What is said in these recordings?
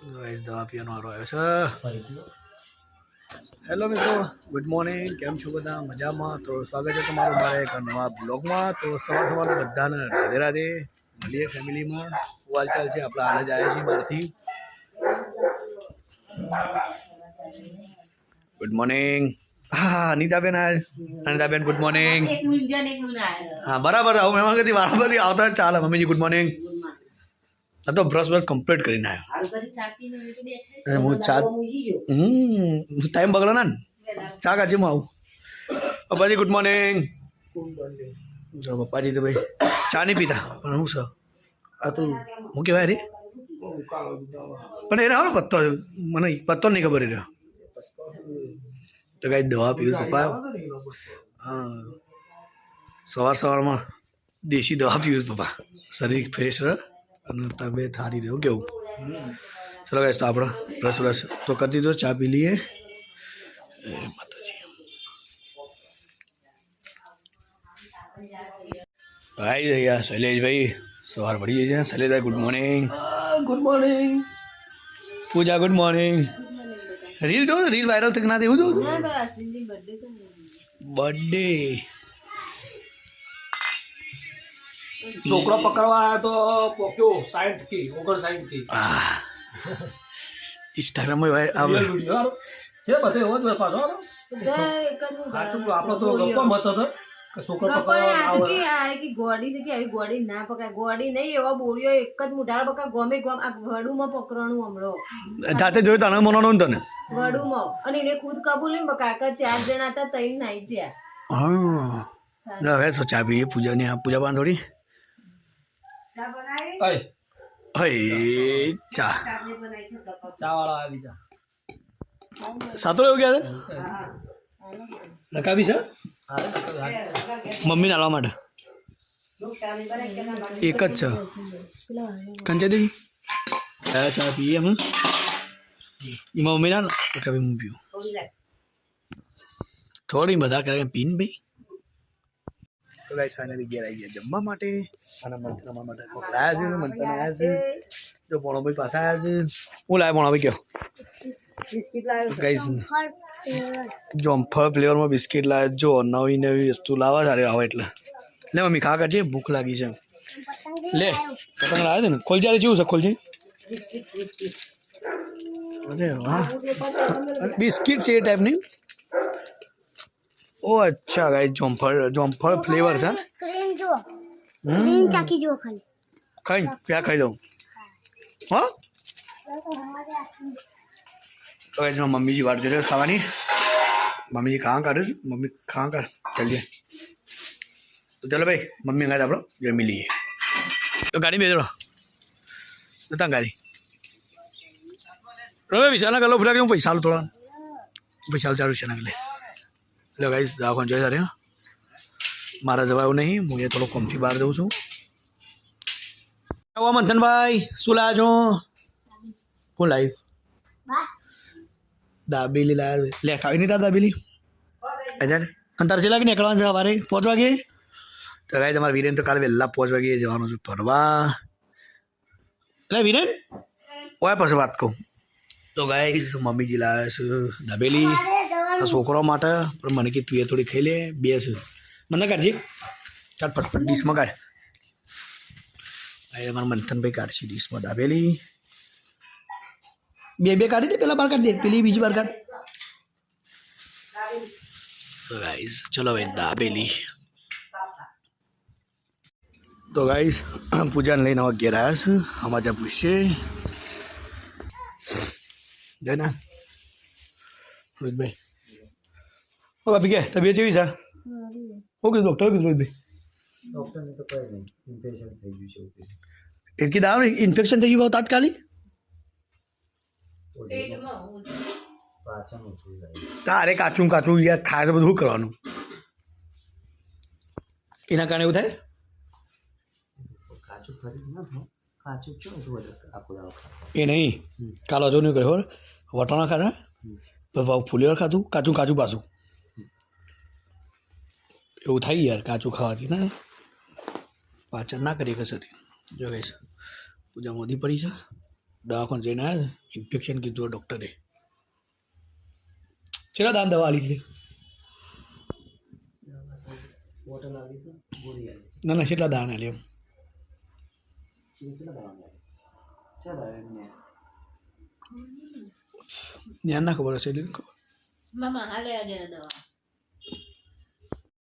Guys દવા પીવાનો વારો આવ્યો છે હેલો મિત્રો ગુડ મોર્નિંગ કેમ છો બધા મજામાં તો સ્વાગત છે તમારું મારા એક નવા બ્લોગમાં તો સવાર સવારે બધાને રાધે રાધે મળીએ ફેમિલીમાં શું હાલચાલ છે આપણે હાલ જ આવ્યા છીએ બહારથી ગુડ મોર્નિંગ હા અનિતાબેન આજ અનિતાબેન ગુડ મોર્નિંગ હા બરાબર આવું મહેમાન કદી બરાબર આવતા ચાલે મમ્મીજી ગુડ મોર્નિંગ तो अच्छा हम्म, ना तो ब्रश ब्रश कंप्लीट करी ना टाइम बगल ना चा का जी मू पप्पा गुड मॉर्निंग जो पप्पा जी तो भाई चा नहीं पीता कहवा रे पत्तो मैं पत्तो नहीं खबर रहा तो कई दवा पी पप्पा हाँ। सवार सवार देशी दवा पीस पप्पा शरीर फ्रेश रहा तबियत हारी रहे हो क्यों चलो गए तो आप ब्रश व्रश तो कर दी चाय पी लिए भाई भैया शैलेश भाई सवार बढ़िया जी Shailesh good morning good morning Pooja good morning reel जो रील वायरल तक ना दे हाँ, बर्थडे बर्थडे છોકરો પકડવા આવ્યો તો પોક્યો સાઈઠ થી ઓગણસાઠ થી ઇન્સ્ટાગ્રામ છે બધે હોય જ પાછો સાચું આપણો તો ગપ્પો મત હતો ના પકડાય ગોડી નહીં એવા બોળીઓ એક જ મુઢાળ પકડા ગમે ગમ આ વડુમાં પકડવાનું હમણો જાતે જોયું તને મનોનું તને વડુમાં અને એને ખુદ કબૂલ નહીં કાકા ચાર જણા હતા તઈ નાઈ જ્યા હવે સોચા બી પૂજાની આ પૂજા બાંધોડી અય ચા ચા વાળો એવું ગયા છે લખાવી છે મમ્મીને આવવા માટે એક જ છે કંચા દેવી ચા ચા પીએ અમે મમ્મીના લખાવી પીવું થોડી બધા કરે પીન ભાઈ तो गाइस फाइनली घेर आई गया जम्मा माटे खाना मंत्र मामा माटे आज ही मंत्र मामा आज जो बणो भाई पास आज उलाय बणो भाई क्यों बिस्किट लाए तो गाइस जंपर फ्लेवर में बिस्किट लाए जो नई नई वस्तु लावा सारे आवे એટલે ले मम्मी खा कर जे भूख लागी छे ले पतंग लाए ने खोल जा रे जीव से खोल जी अरे वाह बिस्किट से टाइप नहीं ઓ અચ્છા ગાઈસ જોમફળ જોમફળ ફ્લેવર છે ક્રીમ જો ક્રીમ ચાખી જો ખાલી ખાઈ ક્યાં ખાઈ દઉં હા તો ગાઈસ મમ્મીજી વાટ જોઈ ખાવાની મમ્મીજી કાં કાઢે મમ્મી કાં કર ચાલીએ તો ચાલો ભાઈ મમ્મી ગાય આપણો જોઈ લઈએ તો ગાડી બેજડો તો ત્યાં ગાડી રવિ વિશાલ કલો ફરા કે હું પૈસા આલું થોડા પૈસા ચાલુ છે ના એટલે ગાઈશ દવાખાને જોઈ તારે મારા જવાયું નહીં હું એ થોડો કોમથી બહાર જઉં છું મંથનભાઈ શું લાવ્યા છો કોણ લાવ્યું દાબેલી લાવ્યા લે ખાવી નહીં તાર દાબેલી હજાર અને તારે છેલ્લા કે નીકળવાનું છે સવારે પાંચ વાગે તો ગાય તમારે વિરેન તો કાલે વહેલા પાંચ વાગે જવાનું છું ફરવા એટલે વિરેન ઓય પછી વાત કહું તો ગાય મમ્મીજી લાવે છે દાબેલી સોકરો માટે પણ મને કી તિયે થોડી ખેલી બેસ મનગરજી કટફટ પડ 10 મગર આયંગ મંથન પે કાટ સી 10 પડા બે બે કાઢી દે પેલા બાર કાઢી પેલી બીજી બાર કાઢ તો ગાઈસ ચલો બે દા બેલી તો ગાઈસ પૂજા લેના વગેરા આયા છું અમાજા પૂછે જના મેબે ઓ બાપગે તબિયત કેવી સર ઓકે ડોક્ટર કીધો ડોક્ટર ને તો કઈ ઇન્પેશન્ટ થઈ જ્યુ છે ઓકે એકી દામ ઇન્ફેક્શન થઈ જવો તાત્કાલીન પેટમાં ઉલટી પાચન ઉતરી જાય ત્યારે કાચું કાચું લે ખાજ બધું કરવાનું એના કારણે એવું થાય કાચું ખાધું ના થા કાચું જ ઉતવડ આખો આવતું એ નહીં કાળો જો નહી કરે હો વટાણા ખાતા તો બહુ ફુલિયા ખાધું કાચું કાચું પાસ એવું થાય યાર કાચું ખાવાથી ને પાચન ના કરી કશેથી જો કહીશ પૂજા મોદી પડી છે દવાખાને જઈને આવ્યા ઇન્ફેક્શન કીધું ડૉક્ટરે ચેરા દાન દવા આલી છે ના ના કેટલા દાન આલી એમ ધ્યાન ના ખબર હશે એટલે ખબર ના ના હાલે આજે દવા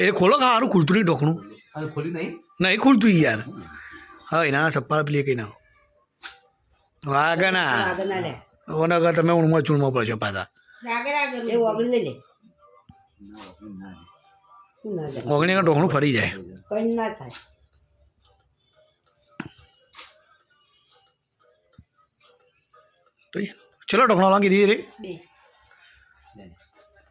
ये खोला खा रू खुलतू तो नहीं डोकनू नहीं नहीं खुलतू तो यार हाँ ना सप्पा पीलिए कहीं ना वागे ना वो ना कहता तो मैं उनमें चुनमो पड़ चुका था वागने का डोकनू फरी जाए तो चलो डोकना लागे धीरे धीरे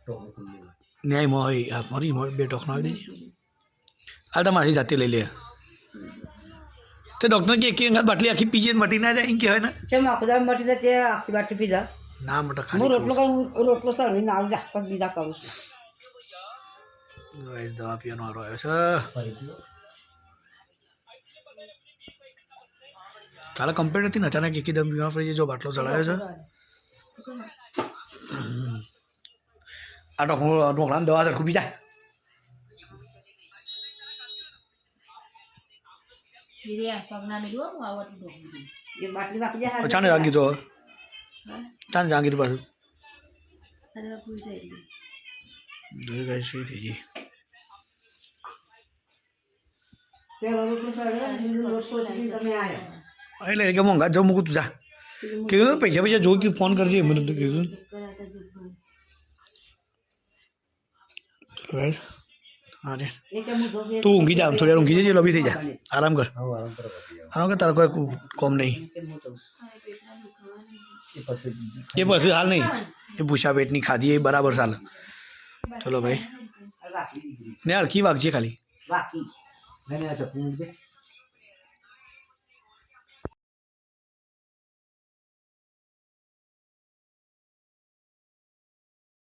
都不会 ન્યાયમાં હોય આ મરી બે ટોકન આવી દેજે તો મારી જાતે લઈ લે તો ડૉક્ટર કે એક બાટલી આખી પીજે મટી ના જાય એમ હોય ને કેમ આખું મટી જાય તે આખી બાટલી પીધા ના મટા હું રોટલો કરું રોટલો સળવી ના આવી આખો બીજા કરું છું દવા પીવાનો આરો આવ્યો છે કાલે કમ્પ્લેટ હતી ને અચાનક એકદમ બીમાર પડી જો બાટલો ચડાયો છે 按照红红兰德在苦逼在。चांद जाएंगी तो चांद जाएंगी तो बस दो गैस हुई थी जी अरे लड़के महंगा जो मुझे तुझा क्यों पैसा पैसा जो कि फोन कर दिए मैंने तो क्यों तो गाइस अरे तू ऊँगी जा थोड़ी यार चलो अभी से जा आराम कर आराम कर तारा कोई कम नहीं ये बस हाल नहीं ये भूसा पेटनी खाधी बराबर साल चलो भाई नहीं यार की खाली